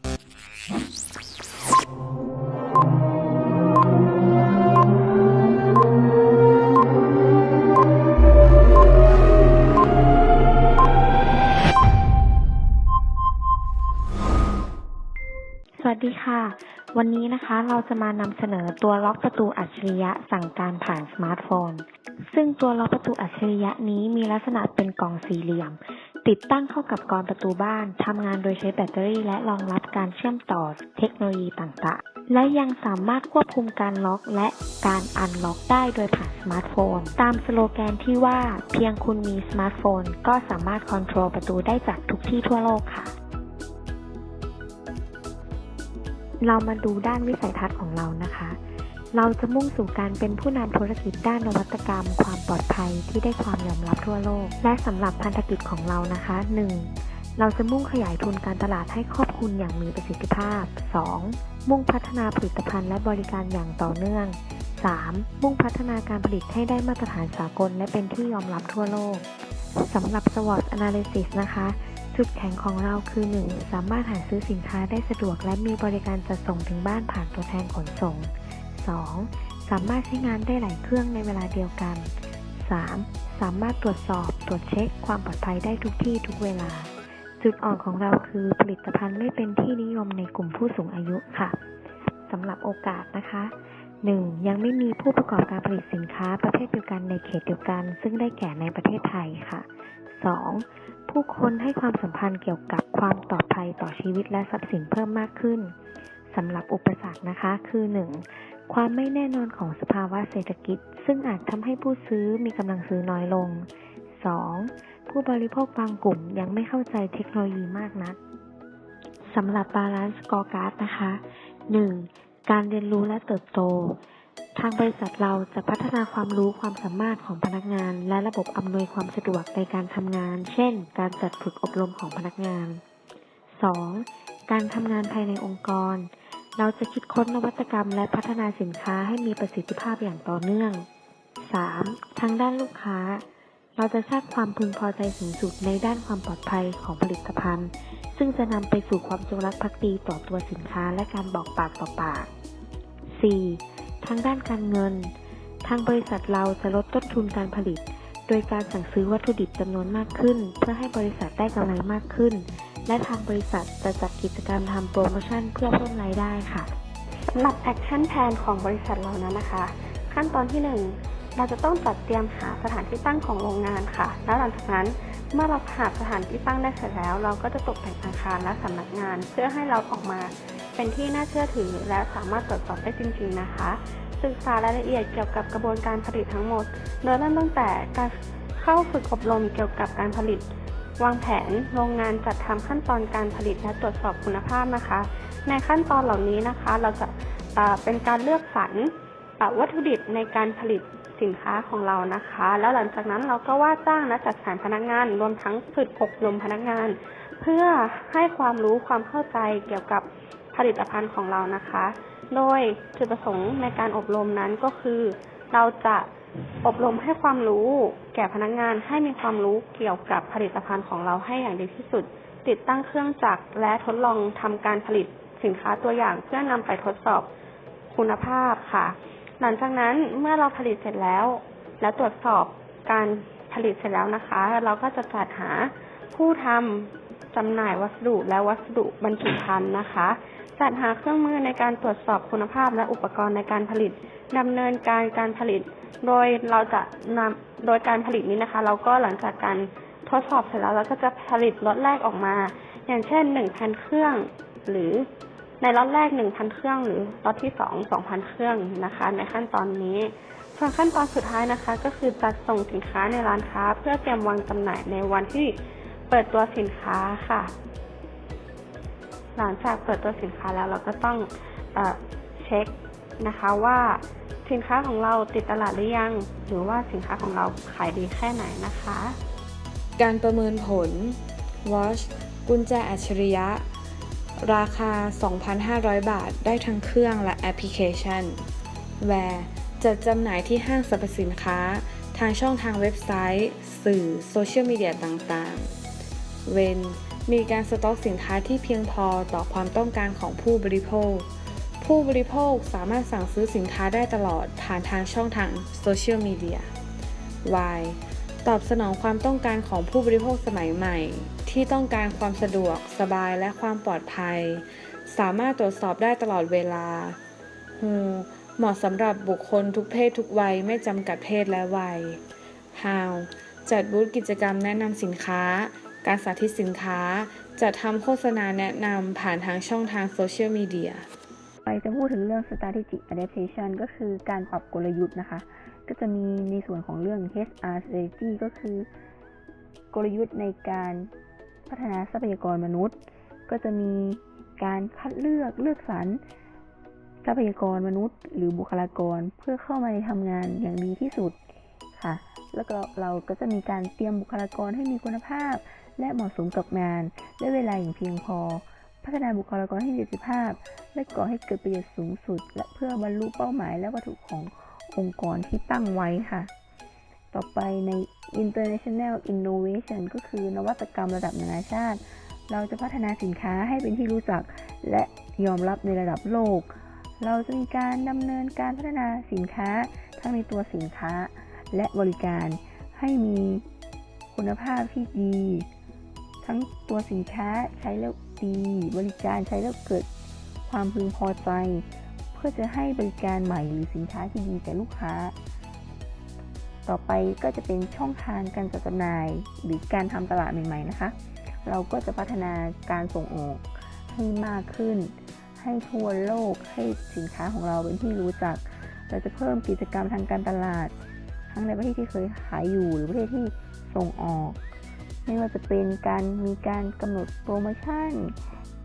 สวัสดีค่ะ วันนี้นะคะเราจะมานำเสนอตัวล็อกประตูอัจฉริยะสั่งการผ่านสมาร์ทโฟน ซึ่งตัวล็อกประตูอัจฉริยะนี้มีลักษณะเป็นกล่องสี่เหลี่ยม ติดตั้งเข้ากับกรอนประตูบ้านทำงานโดยใช้แบตเตอรี่และรองรับการเชื่อมต่อเทคโนโลยีต่างๆ และยังสามารถควบคุมการล็อกและการอันล็อกได้โดยผ่านสมาร์ทโฟน ตามสโลแกนที่ว่า เพียงคุณมีสมาร์ทโฟน ก็สามารถคอนโทรลประตูได้จากทุกที่ทั่วโลกค่ะ เรามาดูด้านวิสัยทัศน์ของเรานะคะ เราจะมุ่งสู่การเป็นผู้นำธุรกิจด้านนวัตกรรม ความปลอดภัยที่ได้ความยอมรับทั่วโลก และสำหรับพันธกิจของเรานะคะ 1. เราจะมุ่งขยายทุนการตลาดให้ครอบคลุมอย่างมีประสิทธิภาพ 2. มุ่งพัฒนาผลิตภัณฑ์และบริการอย่างต่อเนื่อง 3. มุ่งพัฒนาการผลิตให้ได้มาตรฐานสากล และเป็นที่ยอมรับทั่วโลกสำหรับ SWOT Analysis นะคะจุดแข็งของเราคือ 1. สามารถหาซื้อสินค้าได้สะดวกและมีบริการจัดส่งถึงบ้านผ่านตัวแทนขนส่ง 2. สามารถใช้งานได้หลายเครื่องในเวลาเดียวกัน 3. สามารถตรวจสอบตรวจเช็คความปลอดภัยได้ทุกที่ทุกเวลา จุดอ่อนของเราคือผลิตภัณฑ์ไม่เป็นที่นิยมในกลุ่มผู้สูงอายุค่ะสำหรับโอกาสนะคะ 1. ยังไม่มีผู้ประกอบการผลิตสินค้าประเภทเดียวกันในเขตเดียวกัน ซึ่งได้แก่ในประเทศไทยค่ะ 2. ผู้คนให้ความสัมพันธ์เกี่ยวกับความปลอดภัยต่อชีวิตและทรัพย์สินเพิ่มมากขึ้นสำหรับอุปสรรคนะคะคือ 1. ความไม่แน่นอนของสภาวะเศรษฐกิจ ซึ่งอาจทำให้ผู้ซื้อมีกำลังซื้อน้อยลง 2. ผู้บริโภคบางกลุ่มยังไม่เข้าใจเทคโนโลยีมากนักสำหรับบาลานซ์กอการ์ดนะคะ 1. การเรียนรู้และเติบโต ทางบริษัทเราจะพัฒนาความรู้ความสามารถของพนักงาน และระบบอำนวยความสะดวกในการทำงาน เช่น การจัดฝึกอบรมของพนักงาน 2. การทำงานภายในองค์กร เราจะคิดค้นนวัตกรรมและพัฒนาสินค้าให้มีประสิทธิภาพอย่างต่อเนื่อง 3. ทางด้านลูกค้า เราจะสร้างความพึงพอใจสูงสุดในด้านความปลอดภัยของผลิตภัณฑ์ ซึ่งจะนำไปสู่ความจงรักภักดีต่อตัวสินค้าและการบอกปากต่อปาก 4. ทางด้านการเงิน ทางบริษัทเราจะลดต้นทุนการผลิต โดยการสั่งซื้อวัตถุดิบจำนวนมากขึ้น เพื่อให้บริษัทได้กำไรมากขึ้น และทางบริษัทจะจัดกิจกรรมทำโปรโมชั่นเพื่อเพิ่มรายได้ค่ะสำหรับแอคชั่นแ n นของบริษัทเรานั้นนะคะ ขั้นตอนที่ 1 เราจะต้องจัดเตรียมหาสถานที่ตั้งของโรงงานค่ะ แล้วหลังจากนั้นเมื่อเราหาสถานที่ตั้งได้เสร็จแล้ว เราก็จะตกแต่งอาคารและสำนักงาน เพื่อให้เราออกมาเป็นที่น่าเชื่อถือ และสามารถตรวจสอบได้จริง ๆนะคะ ศึกษารายละเอียดเกี่ยวกับกระบวนการผลิตทั้งหมด โดยเริ่มตั้งแต่การเข้าฝึกอบรมเกี่ยวกับการผลิต วางแผนโรงงานจัดทำขั้นตอนการผลิตและตรวจสอบคุณภาพนะคะ ในขั้นตอนเหล่านี้นะคะ เราจะเป็นการเลือกสรรวัตถุดิบในการผลิตสินค้าของเรานะคะ แล้วหลังจากนั้นเราก็ว่าจ้างและจัดสรรพนักงาน รวมทั้งฝึกอบรมพนักงาน เพื่อให้ความรู้ความเข้าใจเกี่ยวกับผลิตภัณฑ์ของเรานะคะ โดยจุดประสงค์ในการอบรมนั้นก็คือ เราจะ อบรมให้ความรู้ แก่พนักงานให้มีความรู้เกี่ยวกับผลิตภัณฑ์ของเราให้อย่างดีที่สุด ติดตั้งเครื่องจักรและทดลองทำการผลิตสินค้าตัวอย่างเพื่อนำไปทดสอบคุณภาพค่ะ หลังจากนั้นเมื่อเราผลิตเสร็จแล้ว และตรวจสอบการผลิตเสร็จแล้วนะคะ เราก็จะจัดหาผู้ทำ จำหน่ายวัสดุและวัสดุบรรจุภัณฑ์นะคะ จัดหาเครื่องมือในการตรวจสอบคุณภาพและอุปกรณ์ในการผลิตดำเนินการการผลิต โดยเราจะนำโดยการผลิตนี้นะคะ เราก็หลังจากการทดสอบเสร็จแล้วเราก็จะผลิตล็อตแรกออกมา อย่างเช่น 1,000 เครื่อง หรือในล็อตแรก 1,000 เครื่อง หรือล็อตที่ 2 2,000 เครื่องนะคะ ในขั้นตอนนี้ส่วนขั้นตอนสุดท้ายนะคะ ก็คือจัดส่งสินค้าในร้านค้า เพื่อเตรียมวางจำหน่ายในวันที่ เปิดตัวสินค้าค่ะ หลังจากเปิดตัวสินค้าแล้วเราก็ต้องเอเช็คนะคะว่าสินค้าของเราติดตลาดหรือยัง หรือว่าสินค้าของเราขายดีแค่ไหนนะคะ การประเมินผล Watch กุญแจอัจฉริยะ ราคา 2,500 บาทได้ทั้งเครื่องและแอปพลิเคชัน Where จัดจำหน่ายที่ห้างสรรพสินค้า ทางช่องทางเว็บไซต์ สื่อ โซเชียลมีเดียต่างๆ When มีการสต็อกสินค้าที่เพียงพอต่อความต้องการของผู้บริโภค ผู้บริโภคสามารถสั่งซื้อสินค้าได้ตลอดผ่านทางช่องทางโซเชียลมีเดีย Y ตอบสนองความต้องการของผู้บริโภคสมัยใหม่ ที่ต้องการความสะดวก สบายและความปลอดภัย สามารถตรวจสอบได้ตลอดเวลา Who เหมาะสำหรับบุคคลทุกเพศทุกวัยไม่จำกัดเพศและวัย How จัดบูธกิจกรรมแนะนำสินค้า การสาธิตสินค้าจัดทำโฆษณาแนะนำผ่านทางช่องทางโซเชียลมีเดียไปจะพูดถึงเรื่อง strategic adaptation ก็คือการปรับกลยุทธ์นะคะ ก็จะมีในส่วนของเรื่อง HR strategy ก็คือกลยุทธ์ในการพัฒนาทรัพยากรมนุษย์ ก็จะมีการคัดเลือกเลือกสรรทรัพยากรมนุษย์ หรือบุคลากรเพื่อเข้ามาในทำงานอย่างดีที่สุดค่ะ แล้วก็เราก็จะมีการเตรียมบุคลากรให้มีคุณภาพ และเหมาะสมกับงานและเวลาอย่างเพียงพอ พัฒนาบุคลากรให้มีประสิทธิภาพ และก่อให้เกิดประโยชน์สูงสุด และเพื่อบรรลุเป้าหมาย และวัตถุขององค์กรที่ตั้งไว้ค่ะ ต่อไปใน international innovation ก็คือนวัตกรรมระดับนานาชาติ เราจะพัฒนาสินค้าให้เป็นที่รู้จัก และยอมรับในระดับโลก เราจะมีการดำเนินการพัฒนาสินค้าทั้งในตัวสินค้า และบริการให้มีคุณภาพที่ดี ทั้งตัวสินค้าใช้แล้วดีบริการใช้แล้วเกิดความพึงพอใจ เพื่อจะให้บริการใหม่หรือสินค้าที่ดีแก่ลูกค้า ต่อไปก็จะเป็นช่องทางการจัดจำหน่าย หรือการทำตลาดใหม่ๆนะคะ เราก็จะพัฒนาการส่งออกให้มากขึ้น ให้ทั่วโลกให้สินค้าของเราเป็นที่รู้จัก เราจะเพิ่มกิจกรรมทางการตลาด ทั้งในประเทศที่เคยขายอยู่หรือประเทศที่ส่งออก ไม่ว่าจะเป็นการมีการกำหนดโปรโมชั่น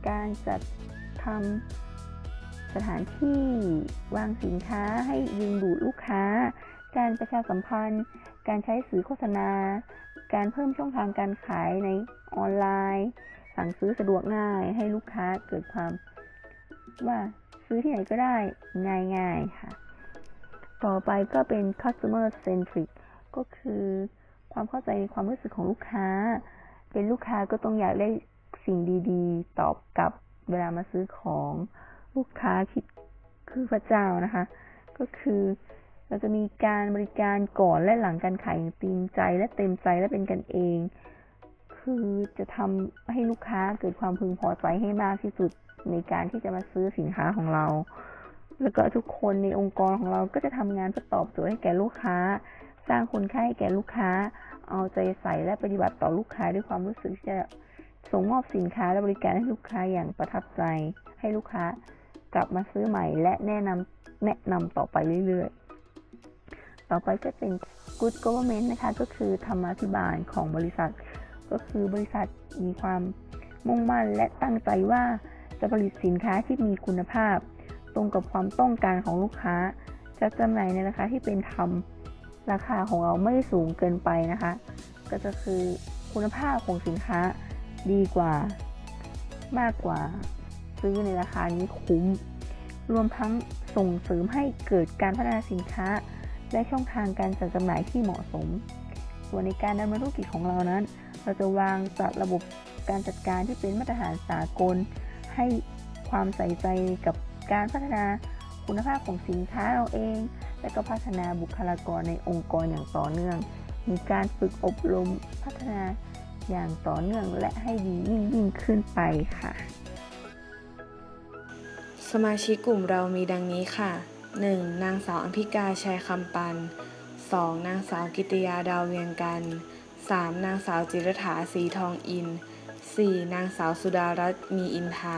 การจัดทำสถานที่วางสินค้าให้ดึงดูดลูกค้า การประชาสัมพันธ์ การใช้สื่อโฆษณา การเพิ่มช่องทางการขายในออนไลน์ สั่งซื้อสะดวกง่ายให้ลูกค้าเกิดความว่าซื้อที่ไหนก็ได้ง่ายๆค่ะ ต่อไปก็เป็น customer centric ก็คือ ความเข้าใจในความรู้สึกของลูกค้า เป็นลูกค้าก็ต้องอยากได้สิ่งดีๆ ตอบกลับเวลามาซื้อของลูกค้าคิดคือพระเจ้านะคะ ก็คือเราจะมีการบริการก่อนและหลังการขายอย่างจริงใจและเต็มใจและเป็นกันเอง คือจะทำให้ลูกค้าเกิดความพึงพอใจให้มากที่สุดในการที่จะมาซื้อสินค้าของเรา แล้วก็ทุกคนในองค์กรของเราก็จะทำงานเพื่อตอบโจทย์ให้แก่ลูกค้า สร้างคุณค่าให้แก่ลูกค้า เอาใจใส่และปฏิบัติต่อลูกค้าด้วยความรู้สึกที่จะส่งมอบสินค้าและบริการให้ลูกค้าอย่างประทับใจ ให้ลูกค้ากลับมาซื้อใหม่ และแนะนำแนะนำต่อไปเรื่อยๆ ต่อไปก็เป็น good government นะคะ ก็คือธรรมาภิบาลของบริษัท ก็คือบริษัทมีความมุ่งมั่นและตั้งใจว่าจะผลิตสินค้าที่มีคุณภาพ ตรงกับความต้องการของลูกค้า จะจำหน่ายในราคาที่เป็นธรรม ราคาของเราไม่สูงเกินไปนะคะ ก็จะคือคุณภาพของสินค้าดีกว่า มากกว่า ซื้อในราคานี้คุ้ม รวมทั้งส่งเสริมให้เกิดการพัฒนาสินค้า และช่องทางการจัดจำหน่ายที่เหมาะสม ส่วนในการดำเนินธุรกิจของเรานั้น เราจะวางจัดระบบการจัดการที่เป็นมาตรฐานสากล ให้ความใส่ใจกับการพัฒนาคุณภาพของสินค้าเราเอง และก็พัฒนาบุคลากรในองค์กรอย่างต่อเนื่อง มีการฝึกอบรมพัฒนาอย่างต่อเนื่องและให้ดียิ่งยิ่งขึ้นไปค่ะ สมาชิกกลุ่มเรามีดังนี้ค่ะ 1. นางสาวอัมพิกาชัยคำปัน 2. นางสาวกิตยาดาวเวียงกัน 3. นางสาวจิรถาสีทองอิน 4. นางสาวสุดารัตน์มีอินทา